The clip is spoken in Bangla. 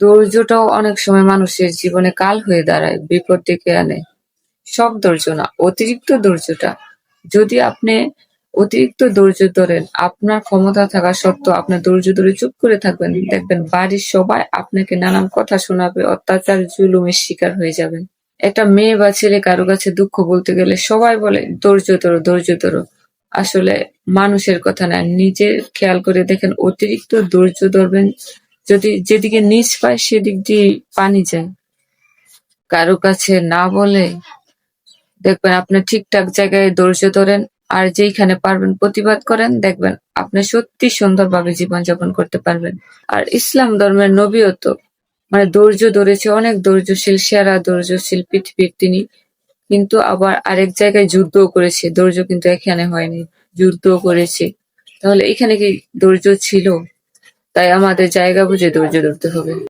ধৈর্যটাও অনেক সময় মানুষের জীবনে কাল হয়ে দাঁড়ায়, বিপদ ডেকে আনে। সব ধৈর্য না, অতিরিক্ত ধৈর্যটা। যদি আপনি অতিরিক্ত ধৈর্য ধরেন, আপনার ক্ষমতা থাকা সত্ত্বেও আপনি ধৈর্য ধরে চুপ করে থাকবেন, দেখবেন বাড়ির সবাই আপনাকে নানান কথা শোনাবে, অত্যাচার, জুলুমের শিকার হয়ে যাবেন। একটা মেয়ে বা ছেলে কারও কাছে দুঃখ বলতে গেলে সবাই বলে ধৈর্য ধরো, ধৈর্য ধরো। আসলে মানুষের কথা না, নিজের খেয়াল করে দেখেন অতিরিক্ত ধৈর্য ধরবেন যদি যেদিকে নিচ পায় সেদিক দিয়ে পানি যায়। কারও কাছে না বলে দেখবেন আপনি ঠিকঠাক জায়গায় ধৈর্য ধরেন আর যেইখানে পারবেন প্রতিবাদ করেন, দেখবেন আপনি সত্যি সুন্দরভাবে জীবনযাপন করতে পারবেন। আর ইসলাম ধর্মের নবীও তো মানে ধৈর্য ধরেছে, অনেক ধৈর্যশীল, সেরা ধৈর্যশীল পৃথিবীর তিনি কিন্তু আবার আরেক জায়গায় যুদ্ধও করেছে, ধৈর্য কিন্তু এখানে হয়নি, যুদ্ধও করেছে তাহলে এখানে কি ধৈর্য ছিল তাই আমাদের জায়গা বুঝে ধৈর্য ধরতে হবে।